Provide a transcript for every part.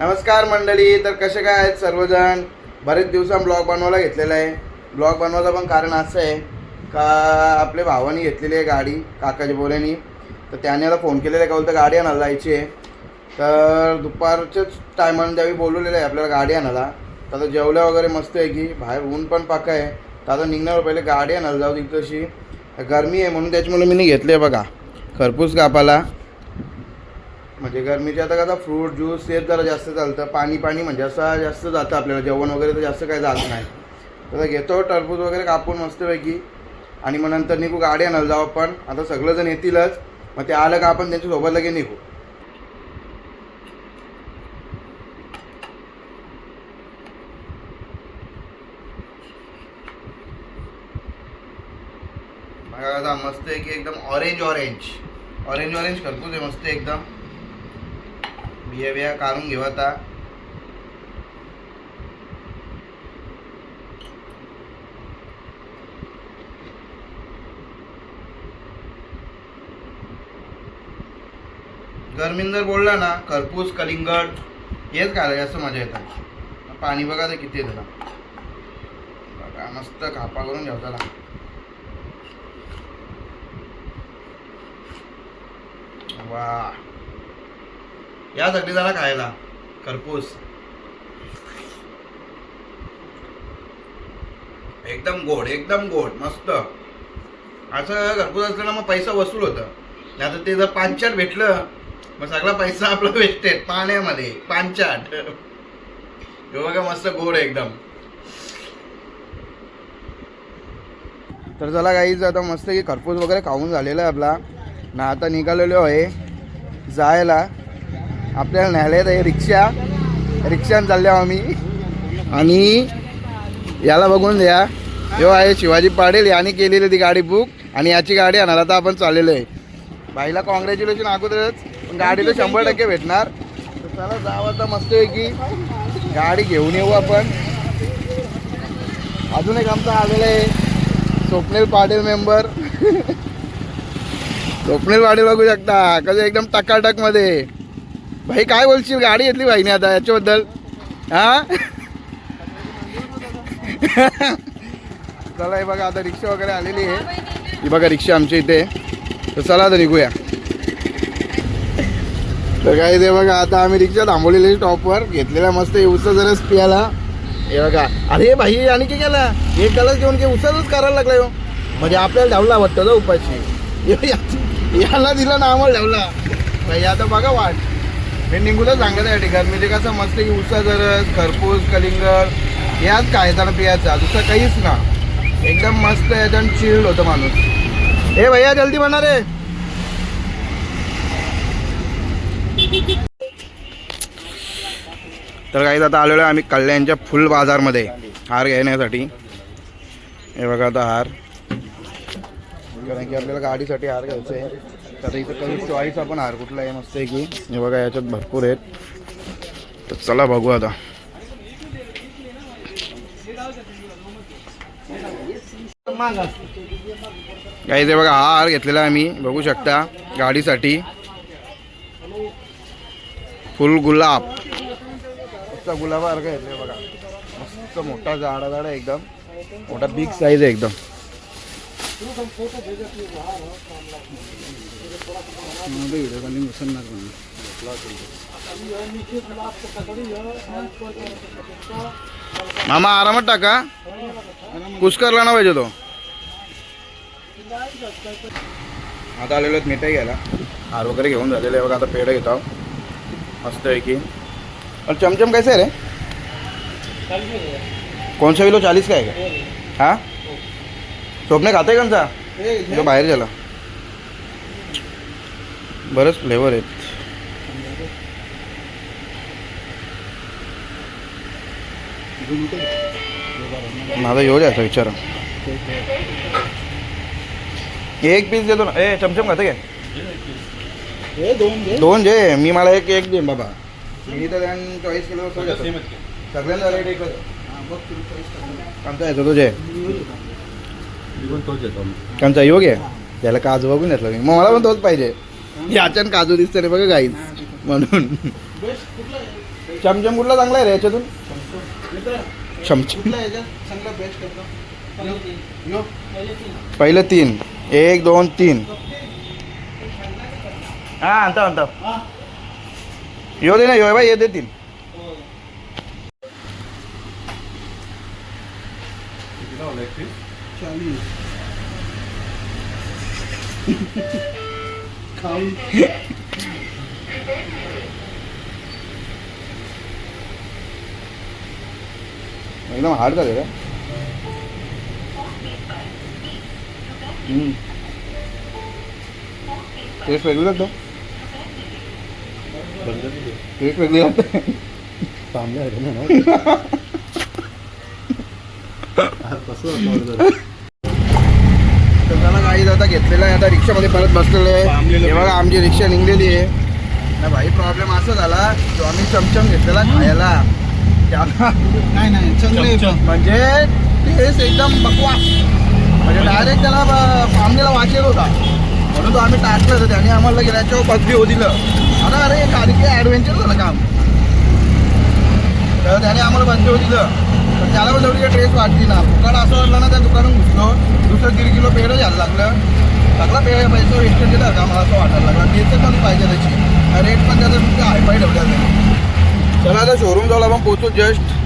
नमस्कार मंडळी तर कसे काय आहेत सर्वजण? बरेच दिवसां ब्लॉग बनवायला घेतलेला आहे. ब्लॉग बनवायचं पण कारण असं आहे का आपल्या भावानी घेतलेली आहे गाडी काकाच्या बोल्यानी तर त्याने आता फोन केलेला आहे का बोलतं गाडी आणायला जायची आहे. तर दुपारच्याच टायमाने त्यावेळी बोलवलेलं आहे आपल्याला गाडी आणायला. तर आता जेवल्या वगैरे मस्त आहे की बाहेर ऊन पण पाका आहे. तर आता निघण्यावर पहिले गाडी आणायला जाऊ तिथं तशी गरमी आहे म्हणून त्याच्यामुळे मी घेतले बघा. खरपूस कापाला म्हणजे गरमीचे आता कसं फ्रूट ज्यूस तेच जरा जास्त चालतं. पाणी पाणी म्हणजे असं जास्त जातं आपल्याला. जेवण वगैरे तर जास्त काही जात नाही. तर घेतो टरबूज वगैरे कापून मस्तपैकी. आणि मग नंतर निघू गाडी आणायला जाऊ आपण. आता सगळंजण येतीलच. मग ते आलं का आपण त्यांच्यासोबत लगे निघू. आता मस्त आहे की एकदम ऑरेंज ऑरेंज ऑरेंज ऑरेंज करतो आहे मस्त एकदम. बिया बिया काढून घेऊ आता. गर्मीन जर बोलला ना खरपूस कलिंगड. हेच खायला जास्त मजा येतात पाणी बघा तर किती आहे त्याला. बघा मस्त खापा करून घ्याव त्याला. वा यासाठी जरा खायला. खरपूस. एकदम गोड एकदम गोड मस्त. असं घरपूस असलं मग पैसा वसूल होतं. नाही तर ते जर पांचाट भेटलं मग सगळा पैसा आपला वेस्टेड पाण्यामध्ये पांचाट हे बघा मस्त गोड एकदम. तर चला काहीच आता मस्त की खरपूस वगैरे खाऊन झालेला आहे आपला. ना आता निघालेलो आहे जायला. आपल्याला न्यायला आहे रिक्षा. रिक्षाने चालल्या आम्ही. आणि याला बघून द्या. यो आहे शिवाजी पाटील याने केलेली ती गाडी बुक आणि याची गाडी आणायला तर आपण चाललेलो आहे. बाईला कॉंग्रॅच्युलेशन अगोदरच. पण गाडीला शंभर टक्के भेटणार. तर चला जावं आता मस्त आहे की गाडी घेऊन येऊ आपण. अजून एक आमचा आलेला आहे. स्वप्नील पाटील मेंबर स्वप्नील पाटील बघू शकता. कसं एकदम टकाटकमध्ये. भाई काय बोलशील? गाडी घेतली भाईने आता याच्याबद्दल. हा? चला हे बघा आता रिक्षा वगैरे आलेली आहे. ही बघा रिक्षा आमच्या इथे तर चला आता निघूया. तर काय ते बघा आता आम्ही रिक्षा थांबवलेली स्टॉपवर घेतलेला मस्त उसा जराच पियाला हे बघा. अरे भाई आणि काय केला? हे कलर घेऊन की उसाच करायला लागला म्हणजे आपल्याला धावला वाटतं ना उपाशी. याला दिला ना आम्हाला धावला भाई आता बघा वाट. मी निघूनच सांगत आहे ठिकाण. म्हणजे कसं मस्त की उसा जरस खरपूस कलिंगड याच काय त्याला पियाचा. दुसरं काहीच ना. एकदम मस्त याच्यानं चिल्ड होतं माणूस. ए भैया जल्दी म्हणा रे. तर काही आता आलेलो आम्ही कल्याणच्या फुल बाजारमध्ये. हार घेण्यासाठी. हे बघा आता हार. कारण की आपल्याला गाडीसाठी हार घ्यायचं आहे. तर इथं काही चॉईस आपण हार कुठला आहे? मस्त आहे की. हे बघा याच्यात भरपूर आहेत. तर चला बघू आता. काही ते बघा हा हार घेतलेला आहे आम्ही बघू शकता गाडीसाठी. फुल गुलाब. मस्त गुलाबासारखं घेतलं बघा. मस्त मोठा झाडा झाड एकदम. मोठा बिग साईज आहे एकदम. मामा आरामात टाका. कुसकरला ना पाहिजे तो. आता आलेलो आहेत मिठाई घ्यायला. हार वगैरे घेऊन झालेले आहे बघा आता पेढं घेतो मस्त आहे की. और चमचम कैसे है रे? कौन सा किलो चालीस का है? क्या हाँ. स्वप्ने खाते तो बाहेर झाला. बरेच फ्लेवर आहेत. माझा येऊ द्यायचा विचार. एक पीस देतो ना. ए चमचम खाते काय? दोन जे मी मला एक एक दे बाबा. मी तर चॉईस केलं. सगळ्यांना रेट येतो तुझे कोणता योग आहे त्याला काजू बघून घेतलं मी. मग मला पण तोच पाहिजे. याच्यानं काजू दिसतं रे बघा गाईच म्हणून. चमचम कुठला चांगला आहे रे याच्यातून? चमचम. पहिलं तीन. एक दोन तीन. हा आणतो आणतो. येऊ दे ना येऊ बाई येते तीन एकदम हार्ड झाले का टेस्ट वेगळी लागतो टेस्ट वेगळी लागते चांगलं आहे ना. तर आता घेतलेला आहे. आता रिक्षामध्ये परत बसलेलं आहे. हे बघा आमची रिक्षा निघलेली आहे. ना भाई प्रॉब्लेम असा झाला जो आम्ही चमचम घेतलेला खायला. त्याला नाही नाही चांगले म्हणजे टेस्ट एकदम बकवास. म्हणजे डायरेक्ट त्याला फामलेला वाचलेला होता. म्हणून तो आम्ही टाकलं तर त्याने आम्हाला गेल्याच्यावर पदवी हो दिलं. अरे गाडी काही ॲडव्हेंचर झालं काम. तर त्याने आम्हाला बंदी हो दिलं. पण त्याला पण तेवढी वाटली ना. दुकान असं वाटलं ना त्या दुकानात घुसलो दुसरं दीड किलो पेढं घ्यायला लागलं. सगळा पेढ पैसे वेस्ट केलं का मला असं वाटायला लागलं. टेस्ट पण पाहिजे त्याची. रेट पण त्याचा तुमच्या हायफाय ठेवला चला आता शोरूम जाऊ आपण पोचू जस्ट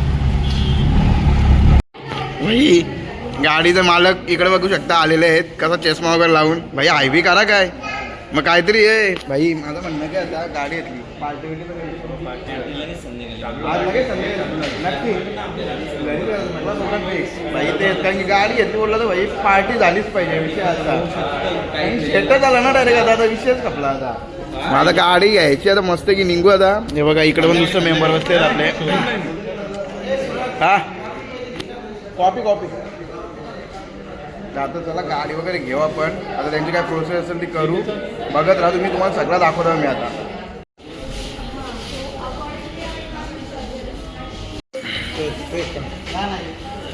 भाई गाडीचे मालक इकडे बघू शकता आलेले आहेत. कसा चष्मा वगैरे लावून. भाई हायवे करा काय? मग काहीतरी आहे भाई माझं म्हणणं काय आता गाडी येतली पार्टी. आज लगेच संध्याकाळी नक्की. घरी जा, मला सोबत fix. भाई ते कारण की गाडी घेतली बोललं तर भाई पार्टी झालीच पाहिजे विषय आता झाला ना डायरेक्ट आता आता विषयच कपला आता. माझा गाडी घ्यायची आता मस्त की निघू आता. हे बघा इकडे पण दुसरं मेंबर बसले आपले. हा. कॉपी कॉपी आता चला गाडी वगैरे घेऊ आपण. आता त्यांची काय प्रोसेस असेल ती करू. बघत राहा तुम्ही तुम्हाला सगळं दाखवतो मी आता.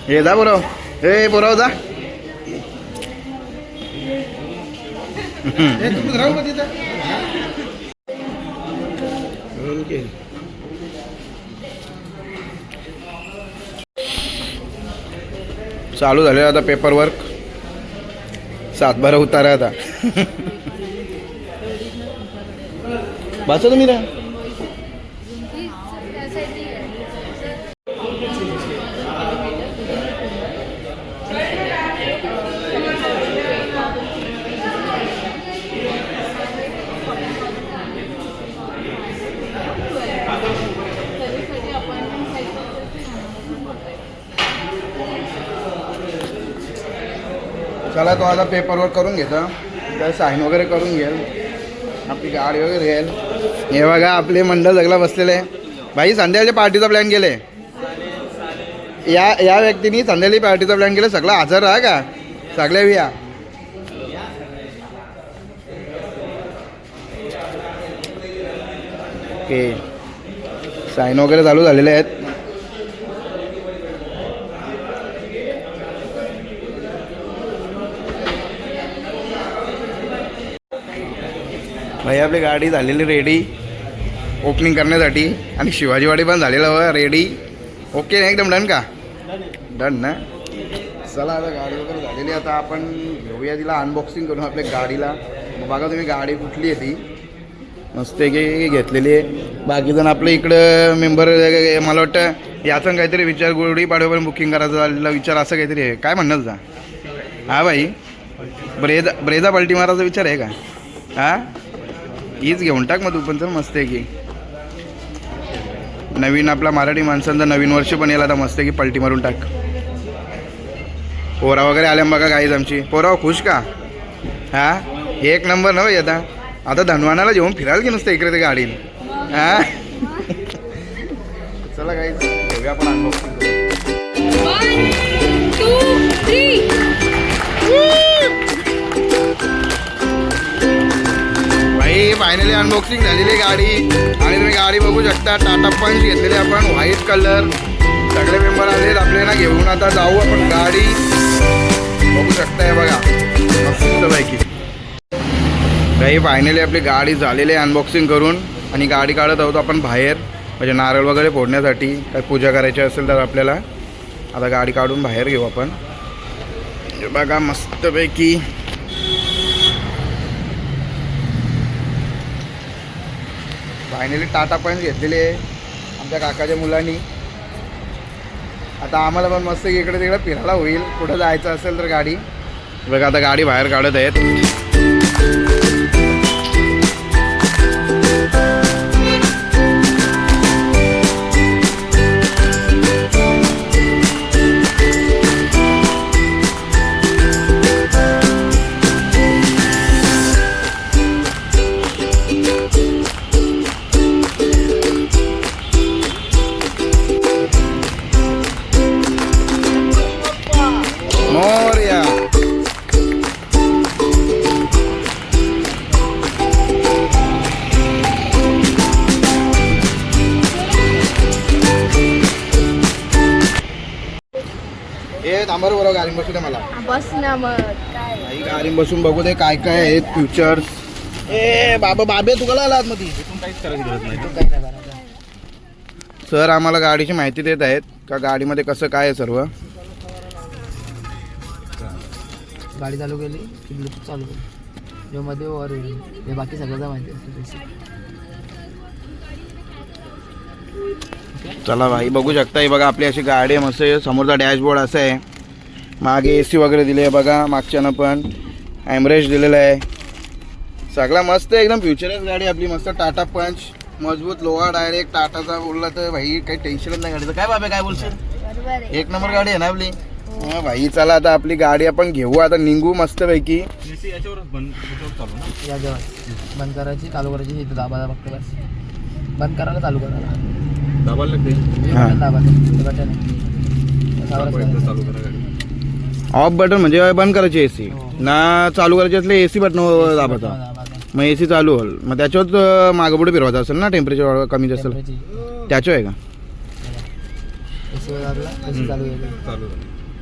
हे जा बरोबर हे बरोबर जा. चालू झाले आता पेपर वर्क सातबारा उतारा आता बसा तुम्ही ना चला तो आता पेपर वर्क करून घेतो. तर साईन वगैरे करून घेईल. आपली गाडी वगैरे घेईल. हे बघा आपले मंडळ जगला बसलेले भाई संध्याकाळच्या पार्टीचा प्लॅन केले या या व्यक्तीने संध्याकाळी पार्टीचा प्लॅन केला. सगळा हजर राहा का? सगळ्या या ओके साईन वगैरे चालू झालेले आहेत. भाई आपली गाडी झालेली रेडी ओपनिंग करण्यासाठी. आणि शिवाजीवाडी पण झालेलं हवं रेडी ओके एकदम डन का? डन ना? चला आता गाडी वगैरे झालेली आहे. आता आपण घेऊया तिला अनबॉक्सिंग करून आपल्या गाडीला. मग बघा तुम्ही गाडी कुठली आहे ती. मस्त की घेतलेली आहे. बाकीजण आपलं इकडं मेंबर मला वाटतं याचं काहीतरी विचार गुढी पाडव्यापर्यंत बुकिंग करायचं झालेला विचार असं काहीतरी आहे. काय म्हणणं तुझा? हा भाई? ब्रेजा ब्रेजा पलटी मारायचा विचार आहे का? हा? हीच घेऊन टाक मग तू पण तर मस्त आहे की. नवीन आपला मराठी माणसांचं नवीन वर्ष पण येला आता मस्त आहे की पलटी मारून टाक. पोरा वगैरे आल्या बघा गाईज आमची. पोराव खुश का? हा? एक नंबर नव्हे आता. आता धनवानाला घेऊन फिरायला की नुसतं इकडे ते गाडीन? हा? चला गाईज घेऊया आपण अनुभव फायनली अनबॉक्सिंग झालेली आहे गाडी. आणि तुम्ही गाडी बघू शकता टाटा पंच घेतलेली आपण व्हाईट कलर सगळे मेंबर आलेत आपल्याला घेऊन आता जाऊ आपण गाडी. बघू शकताय बघा. मस्तपैकी. काही फायनली आपली गाडी झालेली आहे अनबॉक्सिंग करून. आणि गाडी काढत आहोत आपण बाहेर म्हणजे नारळ वगैरे फोडण्यासाठी. काही पूजा करायची असेल तर आपल्याला. आता गाडी काढून बाहेर घेऊ आपण. बघा मस्तपैकी. फायनली टाटा पॉईंट घेतलेले आहे आमच्या काकाच्या मुलांनी. आता आम्हाला पण मस्त इकडे तिकडे फिरायला होईल. कुठं जायचं असेल तर गाडी. बघा आता गाडी बाहेर काढत आहेत. बरोबर गाडी बसू दे मला? बस ना मग काय गाडी बसून बघू दे काय काय आहेत फ्युचर्स ए बाबा बाबे तुला आला मध्ये सर आम्हाला गाडीची माहिती देत आहेत का गाडीमध्ये कसं काय आहे सर्व? गाडी चालू केली की ब्लूटूथ चालू केली. जेव्हा मध्ये वर येईल हे बाकी सगळ्यांना माहिती असते. चला भाई बघू शकता ही बघा आपली अशी गाडी आहे मस्त समोरचा डॅशबोर्ड असा आहे. मागे ए सी वगैरे दिली आहे बघा मागच्यानं पण. ॲमरेज दिलेलं आहे. सगळा मस्त आहे एकदम फ्युचरच गाडी आपली मस्त टाटा पंच मजबूत लोहा डायरेक्ट टाटाचा बोलला तर भाई काही टेन्शनच नाही गाडीचं. काय बाबे काय बोलशील? एक नंबर गाडी आहे ना आपली? हा. भाई चला आता आपली गाडी आपण घेऊ आता निघू मस्तपैकी. या जेव्हा. बंद करायची चालू करायची हे दाबायला फक्त बस. बंद करायला चालू करायला हे. हा. बटन दाबायचं हे बटन आहे. त्याच्यावरच करायचं. ऑफ बटन म्हणजे बंद करायची ए सी हो. ना चालू करायची असले ए सी बटन दाबायचा. मग ए सी चालू होईल. मग त्याच्यावर मागं पुढे फिरवायचं असेल ना टेम्परेचर कमी जास्त. त्याच्या आहे का.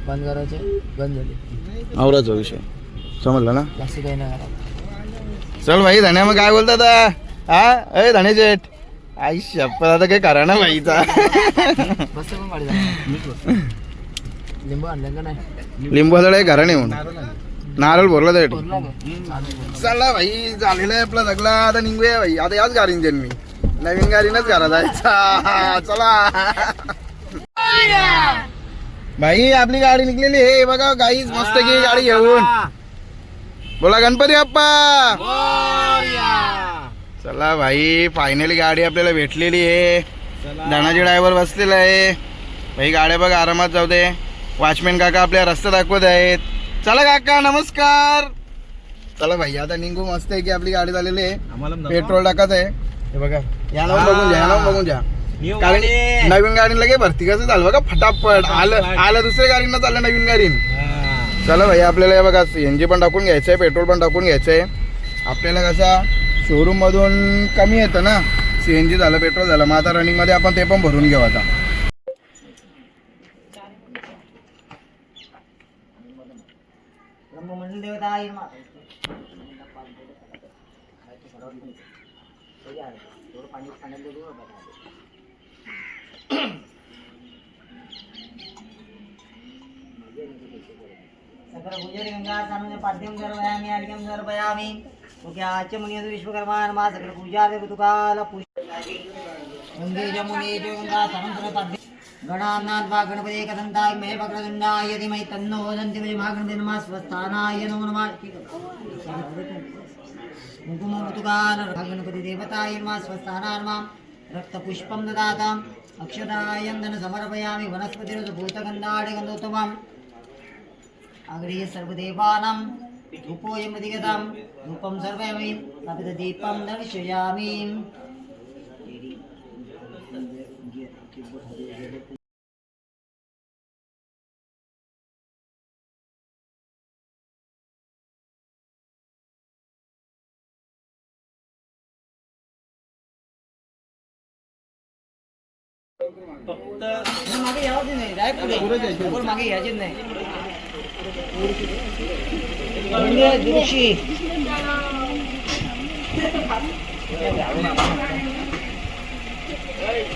बंद करायचे बंद झाली. आवराचा विषय. समजलं ना? चल भाई धन्या मग काय बोलतात हा? अय धणे जेठ. आई शपथ आता काही करा ना भाईचा. लिंबू आणलं का नाही? लिंबू आहे घरा नेऊन नारळ भरला त्यासाठी? चालू. भाई झालेला आहे आपला सगळा. आता निघूया भाई. आता याच गाडीन जाईन मी. नवीन गाडीनच घरा जायचा चला. भाई आपली गाडी निघलेली आहे. बघा गाईच मस्त की गाडी घेऊन. बोला गणपती बाप्पा. चला भाई फायनली गाडी आपल्याला भेटलेली आहे. धनाजी ड्रायव्हर बसलेला आहे. भाई गाड्या बघा आरामात जाऊ दे. वॉचमॅन काका आपल्या रस्ता दाखवत आहेत. चला काका नमस्कार. चला भाई आता निघू मस्त आहे की आपली गाडी झालेली आहे. पेट्रोल टाकत आहे. हे बघा या नाव बघून घ्या नाव बघून घ्या. कारण नवीन गाडीला लगे भरती कसं झालं बघा फटाफट. आलं आलं दुसऱ्या गाडीनं चाललं नवीन गाडीन. चला भाई आपल्याला हे बघा सी पण टाकून घ्यायचं आहे पेट्रोल पण टाकून घ्यायचं आहे आपल्याला कसा शोरूममधून कमी येतं ना. सी एन जी झालं पेट्रोल झालं मग आता रनिंगमध्ये आपण ते पण भरून घेऊ आता. सकल पूजरी गंगा सानुज पाद्यम सर्वयामी अर्घ्यम सर्वयामी मुख्याच मुनियत विश्वकर्मा नमा पूजा देव तुकाला पूज गंगे गणानाथ वा गणपती कदंताय महे भद्रदंडाय धीमहि तन्नो दन्ति महे महागणपते नमः स्वस्थानाय नमो नमः कुंकुम तुकाल गणपती देवताय नमः स्वस्थानाय नमः रक्तपुष्पं ददाताम् अक्षतायन्दन समर्पयामि वनस्पतिरुभूतगन्धाडि गन्धोत्तमम् अग्रे सर्वदेवानां धूपोऽयमधिगतां धूपं सर्वयामि तपितदीपं दर्शयामि मागे यावं नाही डायरेक्ट पुढे. मागे यायचेच नाही. दिवशी.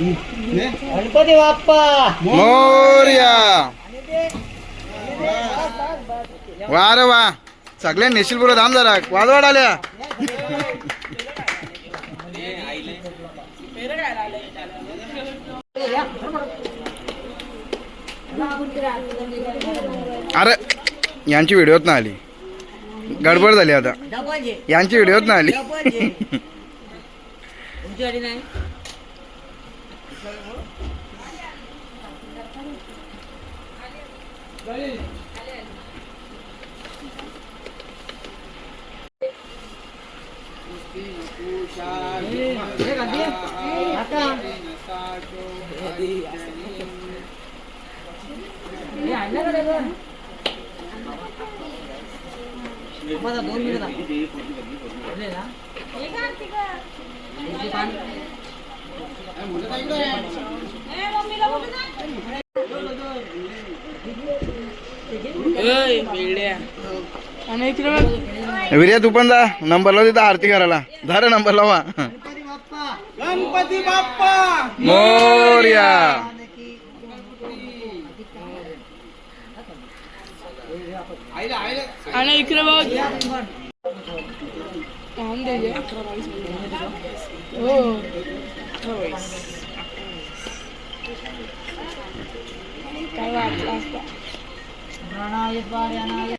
गणपती बाप्पा. मोर्या. वा रे वा. सगळ्या नेशील पुढे धाम जरा वाजवाड आल्या अरे यांची व्हिडिओत ना आली गडबड झाली आता डबल जे यांची व्हिडिओत ना आली डबल जे तुमची गाडी नाही हे गाडी आता हे आणलं का रे गं? माझा दोन मिनिट. विर्या तू पण जा. नंबरला तिथं आरती करायला. रे नंबर लावा. गणपती बाप्पा. मोर्या. आणि इकडे बघ काम द्यायचे हो काय वाटलं असतं प्राणाय स्वार्यानाय.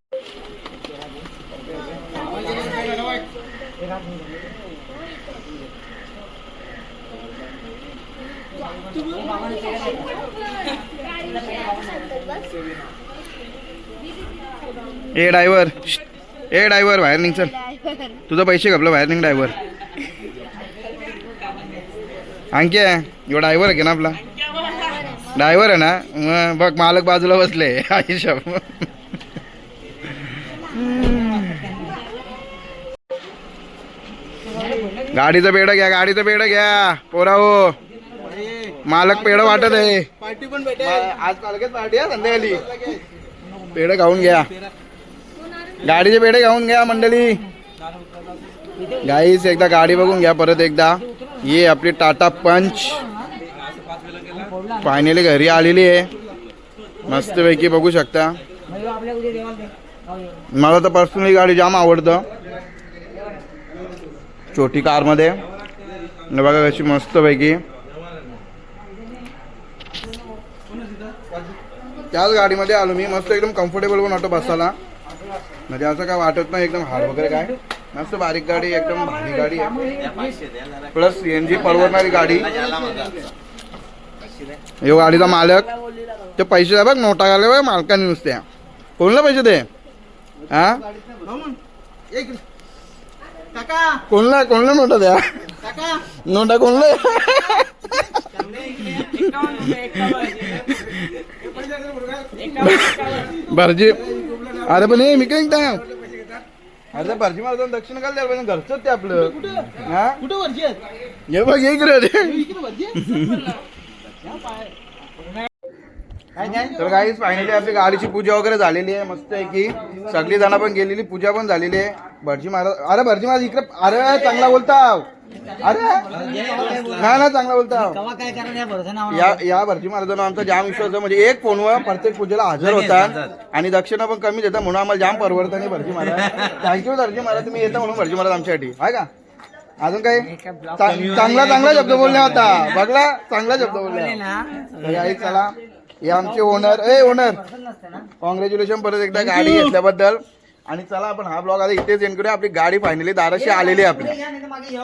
ए ड्रायव्हर. ए ड्रायव्हर बाहेर निघ चल. तुझं पैसे घपलं बाहेर निघ ड्रायव्हर. आणखी आहे. यो ड्रायव्हर आहे की ना आपला? ड्रायव्हर आहे ना? मग बघ मालक बाजूला बसले. आयुष्य गाडीचं पेढं घ्या गाडीचं पेढं घ्या. पोरा हो. मालक पेढं वाटत आहे. पार्टी पण भेटेल. आज पालकेत पार्टी आहे संध्याकाळी. पेढे खाऊन घ्या. गाडीचे पेढे घेऊन घ्या मंडळी. गाईस एकदा गाडी बघून घ्या परत एकदा. ये आपली टाटा पंच. फायनली घरी आलेली आहे. मस्तपैकी बघू शकता. मला तर पर्सनली गाडी जाम आवडतं. छोटी कारमध्ये. बघा कशी मस्तपैकी. त्याच गाडीमध्ये आलो मी. मस्त एकदम कम्फर्टेबल पण वाटतं बसायला. म्हणजे असं काय वाटत नाही एकदम हार्ड वगैरे काय? मस्त बारीक गाडी एकदम भारी गाडी आहे. प्लस सी एन जी परवडणारी गाडी. यो गाडीचा मालक. ते पैसे द्या बघ नोटा घाले बघ मालकाने नुसत्या कोणला पैसे दे? हा कोणला कोणला नोटा द्या? नोटा कोणला? भरजी. अरे पण हे मी काय अरे भरजी मला दक्षिण काल द्यायला पाहिजे. घरचंच ते आपलं. हा? कुठं वरची हे बघ एक रे इकडे वरची आहेत? तर काही फायनली आपली गाडीची पूजा वगैरे झालेली आहे. मस्त आहे की सगळी जण पण गेलेली पूजा पण झालेली आहे. भटजी महाराज अरे भटजी महाराज इकडे अरे चांगला बोलताव. अरे? ना ना चांगला बोलताव. कवा काय करणार या या भटजी महाराजांना आमचा जाम विश्वास आहे. म्हणजे एक फोनवर प्रत्येक पूजेला हजर होता आणि दक्षिणा पण कमी देता म्हणून आम्हाला जाम परवडतं नाही भटजी महाराज. थँक्यू भटजी महाराज. तुम्ही येता म्हणून भटजी महाराज आमच्यासाठी. आहे का? अजून काय चांगला चांगला शब्द बोलले होता बघला चांगला शब्द बोलले चला. हे आमचे ओनर ए ओनर कॉंग्रॅच्युलेशन परत एकदा गाडी घेतल्याबद्दल. आणि चला आपण हा ब्लॉग आता इथेच एंड करूया. आपली गाडी फायनली दाराशी आलेली आहे आपली.